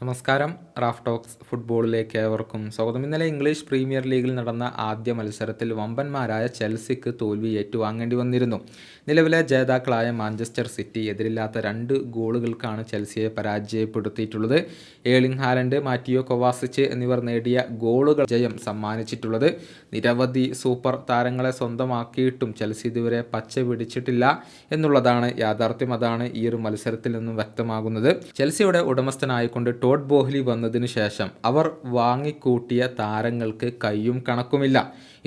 നമസ്കാരം. Raf talks ഫുട്ബോളിലേക്ക് ഏവർക്കും സ്വാഗതം. ഇന്നലെ ഇംഗ്ലീഷ് പ്രീമിയർ ലീഗിൽ നടന്ന ആദ്യ മത്സരത്തിൽ വമ്പന്മാരായ ചെൽസിക്ക് തോൽവി ഏറ്റുവാങ്ങേണ്ടി വന്നിരുന്നു. നിലവിലെ ജേതാക്കളായ മാഞ്ചസ്റ്റർ സിറ്റി എതിരില്ലാത്ത രണ്ട് ഗോളുകൾക്കാണ് ചെൽസിയെ പരാജയപ്പെടുത്തിയിട്ടുള്ളത്. ഏളിംഗ് ഹാലൻഡ് മാറ്റിയോ കൊവാസിച്ച് എന്നിവർ നേടിയ ഗോളുകൾ ജയം സമ്മാനിച്ചിട്ടുള്ളത്. നിരവധി സൂപ്പർ താരങ്ങളെ സ്വന്തമാക്കിയിട്ടും ചെൽസി ഇതുവരെ പച്ച പിടിച്ചിട്ടില്ല എന്നുള്ളതാണ് യാഥാർത്ഥ്യം. അതാണ് ഈ ഒരു മത്സരത്തിൽ നിന്നും വ്യക്തമാകുന്നത്. ചെൽസിയുടെ ഉടമസ്ഥനായിക്കൊണ്ട് ടോഡ് ബോഹ്ലി വന്നതിന് ശേഷം അവർ വാങ്ങിക്കൂട്ടിയ താരങ്ങൾക്ക് കയ്യും കണക്കുമില്ല.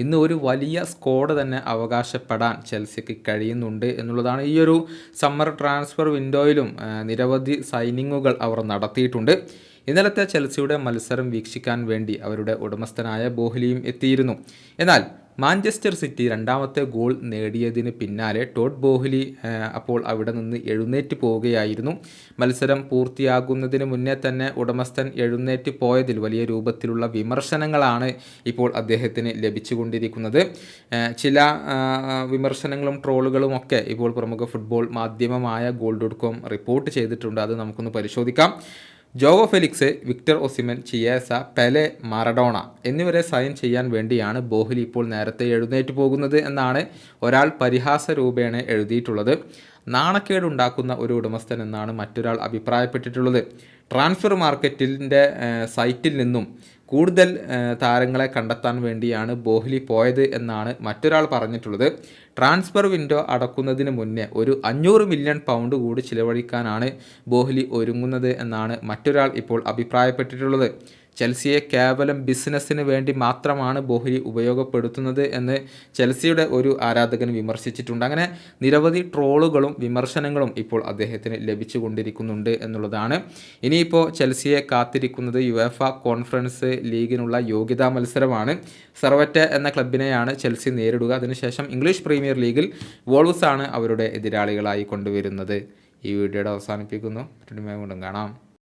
ഇന്ന് ഒരു വലിയ സ്ക്വാഡ് തന്നെ അവകാശപ്പെടാൻ ചെൽസിക്ക് കഴിയുന്നുണ്ട് എന്നുള്ളതാണ് ഈ ഒരു സമ്മർ ട്രാൻസ്ഫർ വിൻഡോയിലും നിരവധി സൈനിങ്ങുകൾ അവർ നടത്തിയിട്ടുണ്ട്. ഇന്നലത്തെ ചെൽസിയുടെ മത്സരം വീക്ഷിക്കാൻ വേണ്ടി അവരുടെ ഉടമസ്ഥനായ ബോഹ്ലിയും എത്തിയിരുന്നു. എന്നാൽ മാഞ്ചസ്റ്റർ സിറ്റി രണ്ടാമത്തെ ഗോൾ നേടിയതിന് പിന്നാലെ ടോഡ് ബോഹ്ലി അപ്പോൾ അവിടെ നിന്ന് എഴുന്നേറ്റ് പോവുകയായിരുന്നു. മത്സരം പൂർത്തിയാകുന്നതിന് മുന്നേ തന്നെ ഉടമസ്ഥൻ എഴുന്നേറ്റ് പോയതിൽ വലിയ രൂപത്തിലുള്ള വിമർശനങ്ങളാണ് ഇപ്പോൾ അദ്ദേഹത്തിന് ലഭിച്ചുകൊണ്ടിരിക്കുന്നത്. ചില വിമർശനങ്ങളും ട്രോളുകളും ഒക്കെ ഇപ്പോൾ പ്രമുഖ ഫുട്ബോൾ മാധ്യമമായ ഗോൾ ഡോട്ട് കോം റിപ്പോർട്ട് ചെയ്തിട്ടുണ്ട്. അത് നമുക്കൊന്ന് പരിശോധിക്കാം. João Félix Victor Osimhen Chiesa Pelé Maradona എന്നിവരെ സൈൻ ചെയ്യാൻ വേണ്ടിയാണ് ബോഹ്ലി ഇപ്പോൾ നേരത്തെ എഴുന്നേറ്റ് പോകുന്നത് എന്നാണ് ഒരാൾ പരിഹാസ രൂപേണ എഴുതിയിട്ടുള്ളത്. നാണക്കേടുണ്ടാക്കുന്ന ഒരു ഉടമസ്ഥൻ എന്നാണ് മറ്റൊരാൾ അഭിപ്രായപ്പെട്ടിട്ടുള്ളത്. ട്രാൻസ്ഫർ മാർക്കറ്റിന്റെ സൈറ്റിൽ നിന്നും കൂടുതൽ താരങ്ങളെ കണ്ടെത്താൻ വേണ്ടിയാണ് ബോഹ്ലി പോയത് എന്നാണ് മറ്റൊരാൾ പറഞ്ഞിട്ടുള്ളത്. ട്രാൻസ്ഫർ വിൻഡോ അടക്കുന്നതിന് മുന്നേ ഒരു അഞ്ഞൂറ് മില്യൺ പൗണ്ട് കൂടി ചിലവഴിക്കാനാണ് ബോഹ്ലി ഒരുങ്ങുന്നത് എന്നാണ് മറ്റൊരാൾ ഇപ്പോൾ അഭിപ്രായപ്പെട്ടിട്ടുള്ളത്. ചെൽസിയെ കേവലം ബിസിനസ്സിന് വേണ്ടി മാത്രമാണ് ബോഹ്ലി ഉപയോഗപ്പെടുത്തുന്നത് എന്ന് ചെൽസിയുടെ ഒരു ആരാധകൻ വിമർശിച്ചിട്ടുണ്ട്. അങ്ങനെ നിരവധി ട്രോളുകളും വിമർശനങ്ങളും ഇപ്പോൾ അദ്ദേഹത്തിന് ലഭിച്ചുകൊണ്ടിരിക്കുന്നുണ്ട് എന്നുള്ളതാണ്. ഇനിയിപ്പോൾ ചെൽസിയെ കാത്തിരിക്കുന്നത് യുവേഫ കോൺഫറൻസ് ലീഗിനുള്ള യോഗ്യതാ മത്സരമാണ്. സർവറ്റ എന്ന ക്ലബിനെയാണ് ചെൽസി നേരിടുക. അതിനുശേഷം ഇംഗ്ലീഷ് പ്രീമിയർ ലീഗിൽ വോൾവ്സ് ആണ് അവരുടെ എതിരാളികളായി കൊണ്ടുവരുന്നത്. ഈ വീഡിയോയുടെ അവസാനിപ്പിക്കുന്നു. മറ്റൊരു കാണാം.